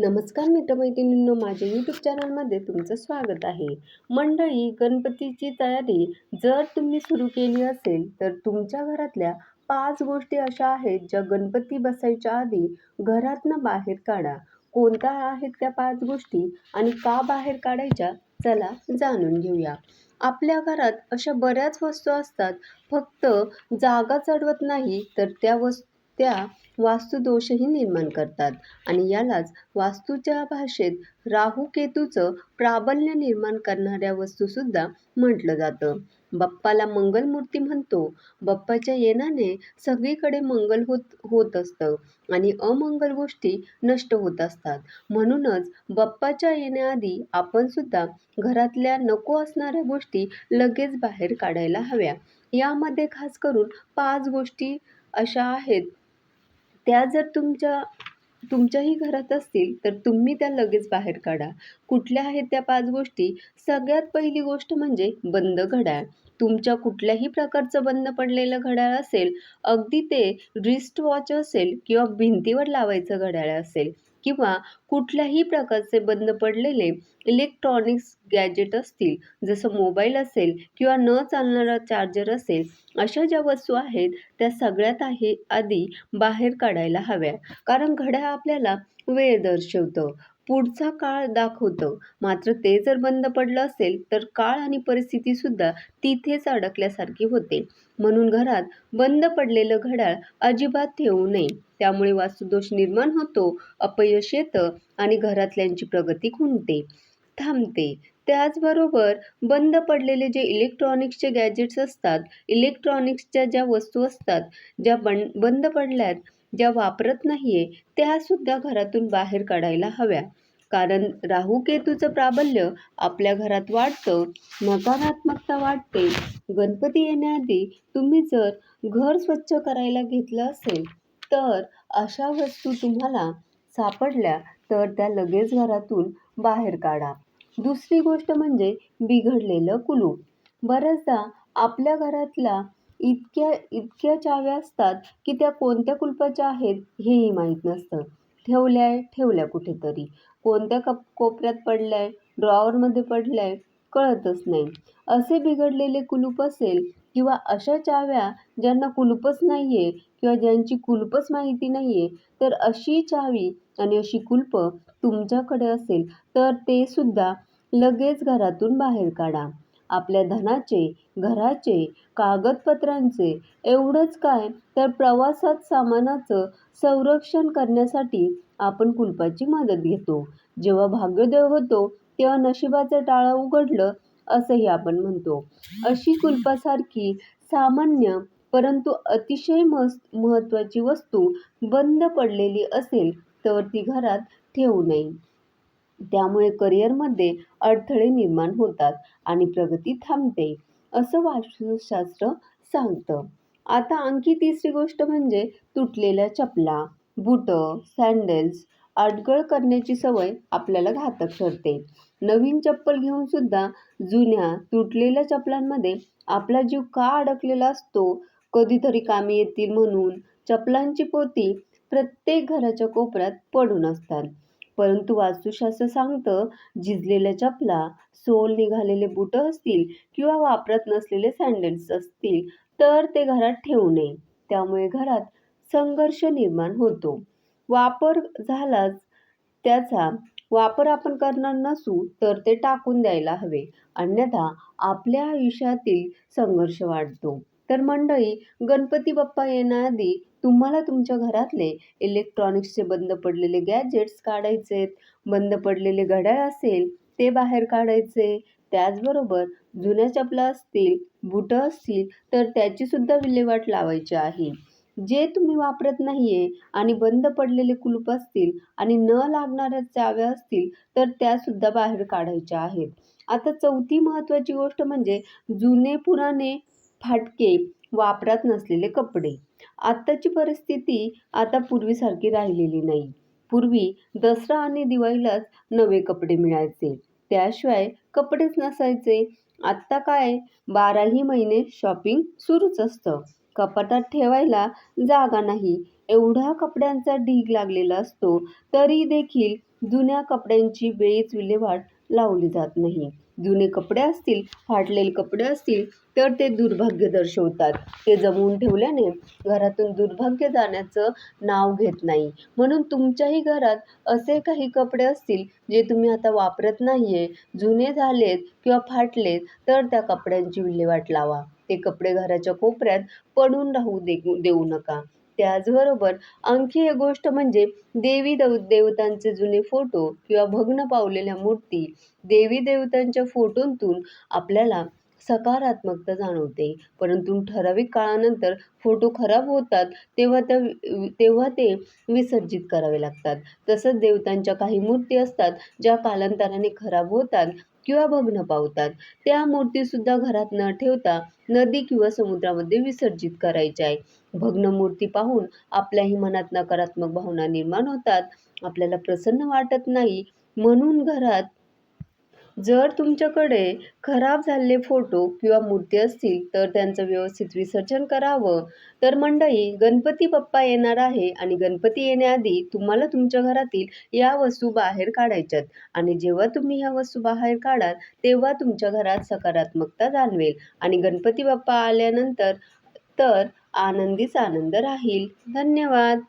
नमस्कार मित्रमैत्रिणींनो माझ्या यूट्यूब चॅनलमध्ये तुमचं स्वागत आहे. मंडळी गणपतीची तयारी जर तुम्ही सुरू केली असेल तर तुमच्या घरातल्या पाच गोष्टी अशा आहेत ज्या गणपती बसायच्या आधी घरातनं बाहेर काढा. कोणत्या आहेत त्या पाच गोष्टी आणि का बाहेर काढायच्या चला जाणून घेऊया. आपल्या घरात अशा बऱ्याच वस्तू असतात. फक्त जागा चढवत नाही तर त्या वस्तू त्या वास्तुदोषही निर्माण करतात. आणि यालाच वास्तूच्या भाषेत राहू केतूचं प्राबल्य निर्माण करणाऱ्या वस्तूसुद्धा म्हटलं जातं. बाप्पाला मंगलमूर्ती म्हणतो बाप्पाच्या येण्याने सगळीकडे मंगल होत होत असतं आणि अमंगल गोष्टी नष्ट होत असतात. म्हणूनच बाप्पाच्या येण्याआधी आपणसुद्धा घरातल्या नको असणाऱ्या गोष्टी लगेच बाहेर काढायला हव्या. यामध्ये खास करून पाच गोष्टी अशा आहेत. त्या जर तुमच्या तुमच्याही घरात असतील तर तुम्ही त्या लगेच बाहेर काढा. कुठल्या आहेत त्या पाच गोष्टी? सगळ्यात पहिली गोष्ट म्हणजे बंद घड्याळ. तुमच्या कुठल्याही प्रकारचं बंद पडलेलं घड्याळ असेल अगदी ते रिस्ट वॉच असेल किंवा भिंतीवर लावायचं घड्याळ असेल किंवा कुठल्याही प्रकारचे बंद पडलेले इलेक्ट्रॉनिक्स गॅजेट असतील जसं मोबाईल असेल किंवा न चालणारा चार्जर असेल अशा ज्या वस्तू आहेत त्या सगळ्यात आहे आधी बाहेर काढायला हव्या. कारण घड्याळ आपल्याला वेळ दर्शवतं. पुढचा काळ दाखवतं. मात्र ते जर बंद पडलं असेल तर काळ आणि परिस्थितीसुद्धा तिथेच अडकल्यासारखी होते. म्हणून घरात बंद पडलेलं घड्याळ अजिबात ठेवू नये. त्यामुळे वास्तुदोष निर्माण होतो अपयश येतं आणि घरातल्यांची प्रगती खुंटते. थांबते. त्याचबरोबर बंद पडलेले जे इलेक्ट्रॉनिक्सचे गॅजेट्स असतात इलेक्ट्रॉनिक्सच्या ज्या वस्तू असतात ज्या बन बंद पडल्यात ज्या वापरत नाही आहे त्यासुद्धा घरातून बाहेर काढायला हव्या. कारण राहू केतूचं प्राबल्य आपल्या घरात वाढतं नकारात्मकता वाढते. गणपती येण्याआधी तुम्ही जर घर स्वच्छ करायला घेतलं असेल तर अशा वस्तू तुम्हाला सापडल्या तर त्या लगेच घरातून बाहेर काढा. दुसरी गोष्ट म्हणजे बिघडलेलं कुलूप. बऱ्याचदा आपल्या घरातला इतक्या इतक्या चाव्या असतात की त्या कोणत्या कुलपाच्या आहेत हेही माहीत नसतं. ठेवल्या आहे ठेवल्या कुठेतरी. कोणत्या कप कोपऱ्यात पडल्या आहे ड्रॉवरमध्ये पडल्या आहे कळतच नाही. असे बिघडलेले कुलूप असेल किंवा अशा चाव्या ज्यांना कुलूपच नाही आहे किंवा ज्यांची कुलूपच माहिती नाही आहे तर अशी चावी आणि अशी कुलपं तुमच्याकडे असेल तर ते सुद्धा लगेच घरातून बाहेर काढा. आपल्या धनाचे घराचे कागदपत्रांचे एवढंच काय तर प्रवासात सामानाचं संरक्षण करण्यासाठी आपण कुलपाची मदत घेतो. जेव्हा भाग्योदय होतो तेव्हा नशिबाचं टाळं उघडलं असंही आपण म्हणतो. अशी कुलपासारखी सामान्य परंतु अतिशय मस्त महत्त्वाची वस्तू बंद पडलेली असेल तर ती घरात ठेवू नये. त्यामुळे करिअरमध्ये अडथळे निर्माण होतात आणि प्रगती थांबते असं वास्तुशास्त्र सांगतं. आता आणखी तिसरी गोष्ट म्हणजे तुटलेल्या चपला बुटं सँडल्स अडगळ करण्याची सवय आपल्याला घातक ठरते. नवीन चप्पल घेऊन सुद्धा जुन्या तुटलेल्या चपलांमध्ये आपला जीव का अडकलेला असतो? कधीतरी कामी येतील म्हणून चपलांची पोती प्रत्येक घराच्या कोपऱ्यात पडून असतात. परंतु वास्तुशास्त्र सांगतं झिजलेल्या चपला सोल निघालेले बुट असतील किंवा वापरत नसलेले सँडल्स असतील तर ते घरात ठेवू नये. त्यामुळे घरात संघर्ष निर्माण होतो. वापर झालाच त्याचा वापर आपण करणार नसू तर ते टाकून द्यायला हवे. अन्यथा आपल्या आयुष्यातील संघर्ष वाढतो. तर मंडळी गणपती बाप्पा येण्याआधी तुम्हाला तुमच्या घरातले इलेक्ट्रॉनिक्सचे बंद पडलेले गॅजेट्स काढायचे बंद पडलेले घड्याळ असेल ते बाहेर काढायचे. त्याचबरोबर जुन्या चपला असतील बुटं असतील तर त्याचीसुद्धा विल्हेवाट लावायची आहे. जे तुम्ही वापरत नाही आहे आणि बंद पडलेले कुलूप असतील आणि न लागणाऱ्या चाव्या असतील तर त्यासुद्धा बाहेर काढायच्या आहेत. आता चौथी महत्त्वाची गोष्ट म्हणजे जुने पुराणे फाटके वापरात नसलेले कपडे. आत्ताची परिस्थिती आता पूर्वीसारखी राहिलेली नाही. पूर्वी दसरा आणि दिवाळीलाच नवे कपडे मिळायचे. त्याशिवाय कपडेच नसायचे. आत्ता काय? बाराही महिने शॉपिंग सुरूच असतं. कपाटात ठेवायला जागा नाही. एवढा कपड्यांचा ढीग लागलेला असतो तरी देखील जुन्या कपड्यांची वेळीच विल्हेवाट लावली जात नाही. जुने कपडे असतील फाटलेले कपडे असतील तर ते दुर्भाग्य दर्शवतात. ते जमवून ठेवल्याने घरातून दुर्भाग्य जाण्याचं नाव घेत नाही. म्हणून तुमच्याही घरात असे काही कपडे असतील जे तुम्ही आता वापरत नाही आहे जुने झालेत किंवा फाटलेत तर त्या कपड्यांची विल्हेवाट लावा. ते कपडे घराच्या कोपऱ्यात पडून राहू दे देऊ नका. त्याचबरोबर आणखी एक गोष्ट म्हणजे देवी देव देवतांचे जुने फोटो किंवा भग्न पावलेल्या मूर्ती देवी देवतांच्या फोटोंतून आपल्याला सकारात्मकता जाणवते. परंतु ठराविक काळानंतर फोटो खराब होतात तेव्हा त्या तेव्हा ते विसर्जित करावे लागतात. तसंच देवतांच्या काही मूर्ती असतात ज्या कालांतराने खराब होतात किंवा भग्न पावतात. त्या मूर्तीसुद्धा घरात न ठेवता नदी किंवा समुद्रामध्ये विसर्जित करायच्या आहे भग्न मूर्ती पाहून आपल्याही मनात नकारात्मक भावना निर्माण होतात. आपल्याला प्रसन्न वाटत नाही. म्हणून घरात जर तुमच्याकडे खराब झालेले फोटो किंवा मूर्ती असतील तर त्यांचं व्यवस्थित विसर्जन करावं. तर मंडळी गणपती बाप्पा येणार आहे आणि गणपती येण्याआधी तुम्हाला तुमच्या घरातील या वस्तू बाहेर काढायच्यात. आणि जेव्हा तुम्ही ह्या वस्तू बाहेर काढाल तेव्हा तुमच्या घरात सकारात्मकता जाणवेल. आणि गणपती बाप्पा आल्यानंतर तर आनंदीच आनंद राहील. धन्यवाद!